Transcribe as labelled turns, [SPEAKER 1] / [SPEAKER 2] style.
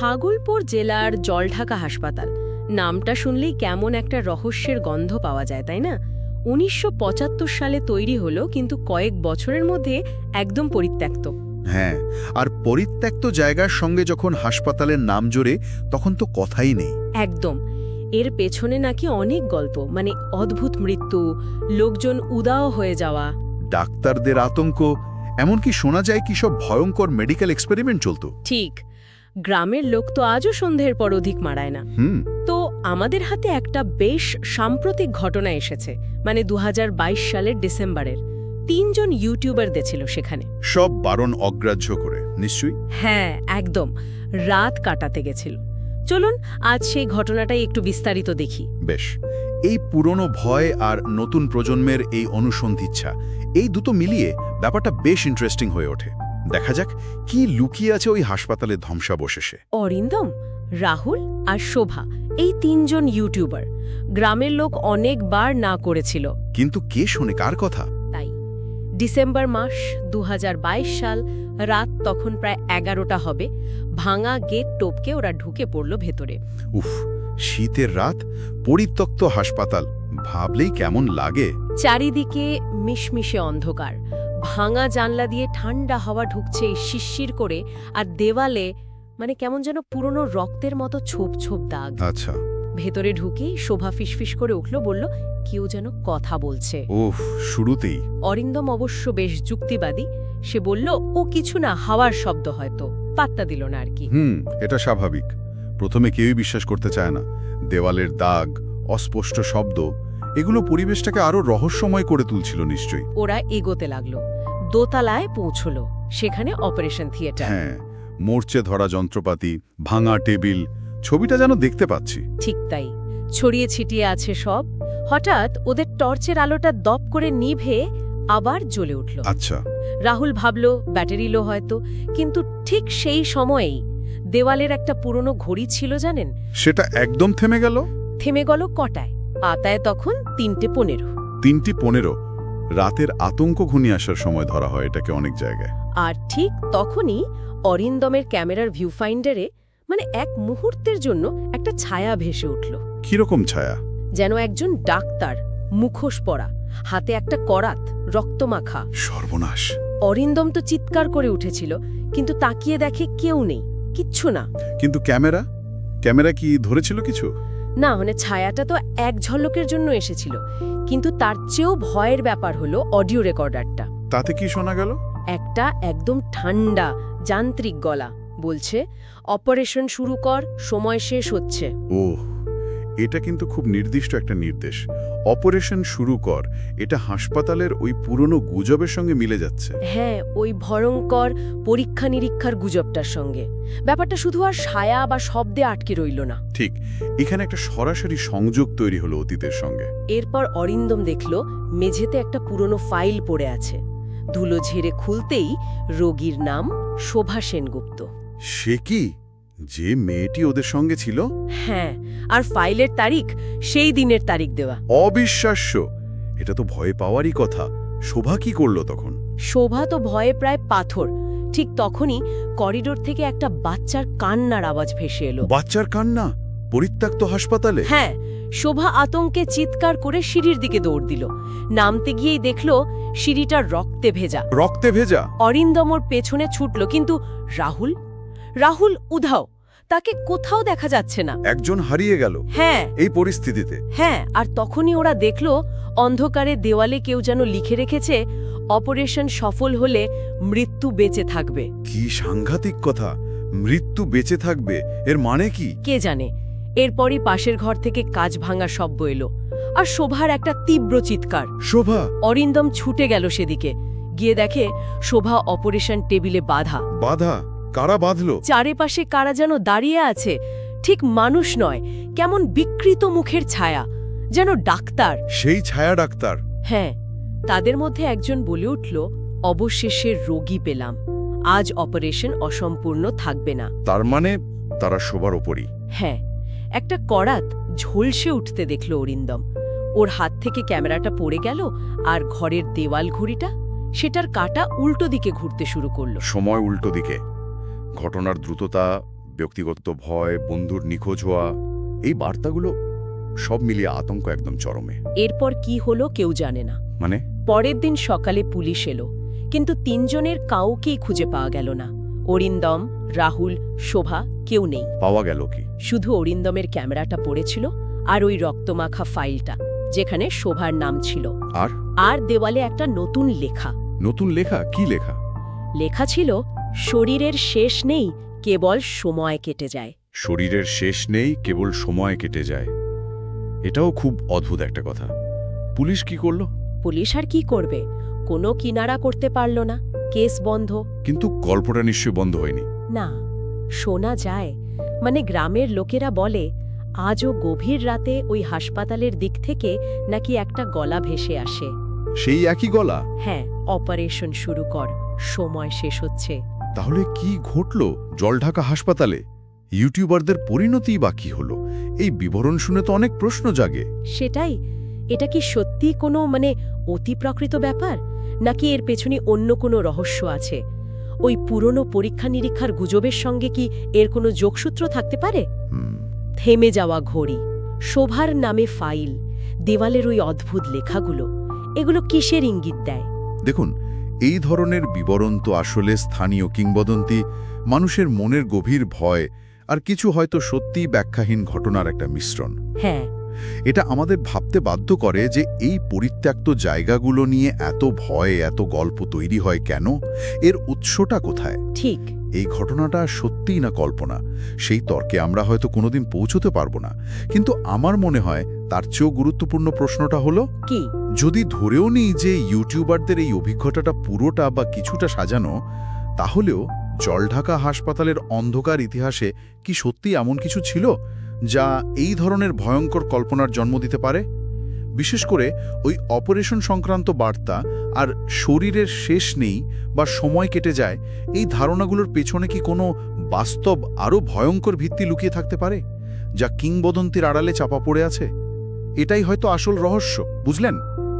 [SPEAKER 1] ভাগলপুর জেলার জলঢাকা হাসপাতাল। নামটা শুনলেই কেমন একটা রহস্যের গন্ধ পাওয়া যায় তাই না? উনিশশো পঁচাত্তর সালে তৈরি হলো কিন্তু কয়েক বছরের মধ্যে একদম পরিত্যক্ত।
[SPEAKER 2] হ্যাঁ আর পরিত্যক্ত জায়গার সঙ্গে যখন হাসপাতালের নাম জোরে তখন তো কথাই নেই।
[SPEAKER 1] একদম। এর পেছনে নাকি অনেক গল্প মানে অদ্ভুত মৃত্যু লোকজন উদাও হয়ে যাওয়া।
[SPEAKER 2] ডাক্তারদের আতঙ্ক এমনকি শোনা যায় কি সব ভয়ঙ্কর মেডিকেল এক্সপেরিমেন্ট চলতো।
[SPEAKER 1] ঠিক। গ্রামের লোক তো আজও সন্ধ্যের পর অধিক মারায় না।
[SPEAKER 2] হুম।
[SPEAKER 1] তো আমাদের হাতে একটা বেশ সাম্প্রতিক ঘটনা এসেছে মানে দুহাজার বাইশ সালের ডিসেম্বরের। তিনজন ইউটিউবারদের ছিল সেখানে।
[SPEAKER 2] সব বারণ অগ্রাহ্য করে নিশ্চয়ই?
[SPEAKER 1] হ্যাঁ একদম। রাত কাটাতে গেছিল। চলুন আজ সেই ঘটনাটাই একটু বিস্তারিত দেখি।
[SPEAKER 2] বেশ। এই পুরনো ভয় আর নতুন প্রজন্মের এই অনুসন্ধিচ্ছা এই দুটো মিলিয়ে ব্যাপারটা বেশ ইন্টারেস্টিং হয়ে ওঠে। দেখা যাক কি লুকিয়ে আছে ওই হাসপাতালে ধ্বংসাবশেষে।
[SPEAKER 1] অরিন্দম রাহুল আর শোভা এই তিনজন ইউটিউবার। গ্রামের লোক অনেকবার না করেছিল।
[SPEAKER 2] কিন্তু কে শোনে? কার কথা?
[SPEAKER 1] তাই ডিসেম্বর মাস দু সাল রাত তখন প্রায় এগারোটা হবে ভাঙা গেট টোপকে ওরা ঢুকে পড়ল ভেতরে।
[SPEAKER 2] উফ শীতের রাত পরিত্যক্ত হাসপাতাল। ভাবলেই কেমন লাগে।
[SPEAKER 1] চারিদিকে মিশমিশে অন্ধকার। ভাঙা জানলা দিয়ে ঠান্ডা হাওয়া ঢুকছে শিরশির করে আর দেওয়ালে মানে কেমন যেন পুরনো রক্তের মতো ছোপ ছোপ দাগ।
[SPEAKER 2] আচ্ছা।
[SPEAKER 1] ভেতরে ঢুকেই শোভা ফিসফিস করে উঠল বলল কেউ যেন কথা বলছে।
[SPEAKER 2] ওহ শুরুতেই।
[SPEAKER 1] অরিন্দম অবশ্য বেশ যুক্তিবাদী। সে বলল ও কিছু না হাওয়ার শব্দ হয়তো। পাত্তা দিল না আর কি।
[SPEAKER 2] হুম এটা স্বাভাবিক। প্রথমে কেউই বিশ্বাস করতে চায় না। দেওয়ালের দাগ অস্পষ্ট শব্দ এগুলো পরিবেশটাকে আরও রহস্যময় করে তুলছিল নিশ্চয়ই।
[SPEAKER 1] ওরা এগোতে লাগল। দোতলায় পৌঁছলো সেখানে অপারেশন থিয়েটার।
[SPEAKER 2] হ্যাঁ মোর্চে ধরা যন্ত্রপাতি ভাঙা টেবিল ছবিটা যেন দেখতে পাচ্ছি।
[SPEAKER 1] ঠিক তাই ছড়িয়ে ছিটিয়ে আছে সব। হঠাৎ ওদের টর্চের আলোটা দপ করে নিভে আবার জ্বলে উঠল।
[SPEAKER 2] আচ্ছা।
[SPEAKER 1] রাহুল ভাবল ব্যাটারি লো হয়তো কিন্তু ঠিক সেই সময়েই দেওয়ালের একটা পুরনো ঘড়ি ছিল জানেন?
[SPEAKER 2] সেটা একদম থেমে গেল?
[SPEAKER 1] থেমে গেল কটায়? পাতায় তখন তিনটে পনেরো।
[SPEAKER 2] তিনটি পনেরো। রাতের আতঙ্ক ঘনিয়ে আসার সময় ধরা হয় এটাকে অনেক জায়গায়।
[SPEAKER 1] আর ঠিক তখনই অরিন্দমের ক্যামেরার ভিউ ফাইন্ডারে মানে এক মুহূর্তের জন্য একটা ছায়া ভেসে উঠল।
[SPEAKER 2] কীরকম ছায়া?
[SPEAKER 1] যেন একজন ডাক্তার মুখোশ পরা হাতে একটা করাত রক্তমাখা।
[SPEAKER 2] সর্বনাশ।
[SPEAKER 1] অরিন্দম তো চিৎকার করে উঠেছিল কিন্তু তাকিয়ে দেখে কেউ নেই কিচ্ছু না।
[SPEAKER 2] কিন্তু ক্যামেরা? ক্যামেরা কি ধরেছিল কিছু?
[SPEAKER 1] না মানে ছায়াটা তো এক ঝলকের জন্য এসেছিল। কিন্তু তার চেয়েও ভয়ের ব্যাপার হলো অডিও রেকর্ডারটা।
[SPEAKER 2] তাতে কি শোনা গেল?
[SPEAKER 1] একটা একদম ঠান্ডা যান্ত্রিক গলা। বলছে অপারেশন শুরু কর সময় শেষ হচ্ছে।
[SPEAKER 2] ওহ এটা কিন্তু খুব নির্দিষ্ট একটা নির্দেশ। অপারেশন শুরু কর এটা হাসপাতালের ওই পুরনো গুজবের সঙ্গে মিলে যাচ্ছে।
[SPEAKER 1] হ্যাঁ ওই ভয়ঙ্কর পরীক্ষা নিরীক্ষার গুজবটার সঙ্গে। ব্যাপারটা শুধু আর ছায়া বা শব্দে আটকে রইল না।
[SPEAKER 2] ঠিক এখানে একটা সরাসরি সংযোগ তৈরি হলো অতীতের সঙ্গে।
[SPEAKER 1] এরপর অরিন্দম দেখল মেঝেতে একটা পুরনো ফাইল পড়ে আছে। ধুলো ঝেড়ে খুলতেই রোগীর নাম শোভা সেনগুপ্ত।
[SPEAKER 2] সে কি? যে মেয়েটি ওদের সঙ্গে ছিল?
[SPEAKER 1] হ্যাঁ আর ফাইলের তারিখ সেই দিনের তারিখ দেওয়া।
[SPEAKER 2] অবিশ্বাস্য! এটা তো ভয় পাওয়ারই কথা। শোভা কি করল তখন?
[SPEAKER 1] শোভা তো ভয়ে প্রায় পাথর। ঠিক তখনই করিডোর থেকে একটা বাচ্চার কান্নার আওয়াজ ভেসে এলো।
[SPEAKER 2] বাচ্চার কান্না? পরিত্যক্ত হাসপাতালে?
[SPEAKER 1] হ্যাঁ শোভা আতঙ্কে চিৎকার করে সিঁড়ির দিকে দৌড় দিল। নামতে গিয়েই দেখল সিঁড়িটা রক্তে ভেজা।
[SPEAKER 2] রক্তে ভেজা?
[SPEAKER 1] অরিন্দমর পেছনে ছুটল কিন্তু রাহুল রাহুল উধাও তাকে কোথাও দেখা যাচ্ছে না।
[SPEAKER 2] একজন হারিয়ে গেল
[SPEAKER 1] হ্যাঁ।
[SPEAKER 2] এই পরিস্থিতিতে।
[SPEAKER 1] হ্যাঁ আর তখনই ওরা দেখল অন্ধকারে দেওয়ালে কেউ যেন লিখে রেখেছে অপারেশন সফল হলে মৃত্যু বেঁচে থাকবে।
[SPEAKER 2] কি সাংঘাতিক কথা। মৃত্যু বেঁচে থাকবে এর মানে কি?
[SPEAKER 1] কে জানে? এরপরই পাশের ঘর থেকে কাজ ভাঙা শব্দ এলো আর শোভার একটা তীব্র চিৎকার।
[SPEAKER 2] শোভা!
[SPEAKER 1] অরিন্দম ছুটে গেল সেদিকে গিয়ে দেখে শোভা অপারেশন টেবিলে বাধা।
[SPEAKER 2] বাধা? কারা বাঁধল?
[SPEAKER 1] চারিপাশে কারা যেন দাঁড়িয়ে আছে ঠিক মানুষ নয় কেমন বিকৃত মুখের ছায়া যেন ডাক্তার।
[SPEAKER 2] সেই ছায়া ডাক্তার।
[SPEAKER 1] হ্যাঁ তাদের মধ্যে একজন বলে উঠল অবশেষে রোগী পেলাম আজ অপারেশন অসম্পূর্ণ থাকবে না।
[SPEAKER 2] তার মানে তারা শোবার ওপরই।
[SPEAKER 1] হ্যাঁ একটা করাত ঝলসে উঠতে দেখল অরিন্দম। ওর হাত থেকে ক্যামেরাটা পড়ে গেল আর ঘরের দেওয়াল ঘড়িটা সেটার কাটা উল্টো দিকে ঘুরতে শুরু করল।
[SPEAKER 2] সময় উল্টো দিকে। ঘটনার দ্রুততা
[SPEAKER 3] ব্যক্তিগত ভয় বন্ধুর নিখোঁজ হওয়া এই বার্তাগুলো সব মিলিয়ে আতঙ্ক একদম চরমে।
[SPEAKER 1] এরপর কি হলো কেউ জানে না।
[SPEAKER 3] মানে?
[SPEAKER 1] পরের দিন সকালে পুলিশ এলো কিন্তু তিনজনের কাউকেই খুঁজে পাওয়া গেল না। অরিন্দম রাহুল শোভা কেউ নেই।
[SPEAKER 3] পাওয়া গেল কি?
[SPEAKER 1] শুধু অরিন্দমের ক্যামেরাটা পড়েছিল আর ওই রক্তমাখা ফাইলটা যেখানে শোভার নাম ছিল।
[SPEAKER 3] আর?
[SPEAKER 1] আর দেওয়ালে একটা নতুন লেখা।
[SPEAKER 3] নতুন লেখা? কি লেখা?
[SPEAKER 1] লেখা ছিল শরীরের শেষ নেই কেবল সময় কেটে যায়।
[SPEAKER 3] শরীরের শেষ নেই কেবল সময় কেটে যায়। এটাও খুব অদ্ভুত একটা কথা। পুলিশ কি করল?
[SPEAKER 1] পুলিশ আর কি করবে? কোনো কিনারা করতে পারল না। কেস বন্ধ।
[SPEAKER 3] কিন্তু গল্পটা নিশ্চয়ই বন্ধ হয়নি।
[SPEAKER 1] না শোনা যায়। মানে গ্রামের লোকেরা বলে আজও গভীর রাতে ওই হাসপাতালের দিক থেকে নাকি একটা গলা ভেসে আসে।
[SPEAKER 3] সেই একই গলা?
[SPEAKER 1] হ্যাঁ অপারেশন শুরু কর। সময় শেষ হচ্ছে।
[SPEAKER 3] তাহলে কি ঘটল জলঢাকা হাসপাতালে? ইউটিউবারদের পরিণতি বা কি হলো? এই বিবরণ শুনে তো অনেক প্রশ্ন জাগে।
[SPEAKER 1] সেটাই। এটা কি সত্যি কোনো মানে অতিপ্রাকৃত ব্যাপার? নাকি এর পেছনে অন্য কোনো রহস্য আছে? ওই পুরনো পরীক্ষা নিরীক্ষার গুজবের সঙ্গে কি এর কোনো যোগসূত্র থাকতে পারে? থেমে যাওয়া ঘড়ি শোভার নামে ফাইল দেওয়ালের ওই অদ্ভুত লেখাগুলো এগুলো কিসের ইঙ্গিত দেয়?
[SPEAKER 2] দেখুন এই ধরনের বিবরণ তো আসলে স্থানীয় কিংবদন্তি মানুষের মনের গভীর ভয় আর কিছু হয়তো সত্যিই ব্যাখ্যাহীন ঘটনার একটা মিশ্রণ।
[SPEAKER 1] হ্যাঁ।
[SPEAKER 2] এটা আমাদের ভাবতে বাধ্য করে যে এই পরিত্যক্ত জায়গাগুলো নিয়ে এত ভয় এত গল্প তৈরি হয় কেন? এর উৎসটা কোথায়?
[SPEAKER 1] ঠিক।
[SPEAKER 2] এই ঘটনাটা সত্যিই না কল্পনা। সেই তর্কে আমরা হয়তো কোনোদিন পৌঁছতে পারব না। কিন্তু আমার মনে হয় তার চেয়েও গুরুত্বপূর্ণ প্রশ্নটা হলো
[SPEAKER 1] কি?
[SPEAKER 2] যদি ধরেও নিই যে ইউটিউবারদের এই অভিজ্ঞতাটা পুরোটা বা কিছুটা সাজানো, তাহলেও জলঢাকা হাসপাতালের অন্ধকার ইতিহাসে কি সত্যি এমন কিছু ছিল যা এই ধরনের ভয়ঙ্কর কল্পনার জন্ম দিতে পারে? বিশেষ করে ওই অপারেশন সংক্রান্ত বার্তা আর শরীরের শেষ নেই বা সময় কেটে যায়, এই ধারণাগুলোর পেছনে কি কোনো বাস্তব আরও ভয়ঙ্কর ভিত্তি লুকিয়ে থাকতে পারে, যা কিংবদন্তির আড়ালে চাপা পড়ে আছে? এটাই হয়তো আসল রহস্য, বুঝলেন?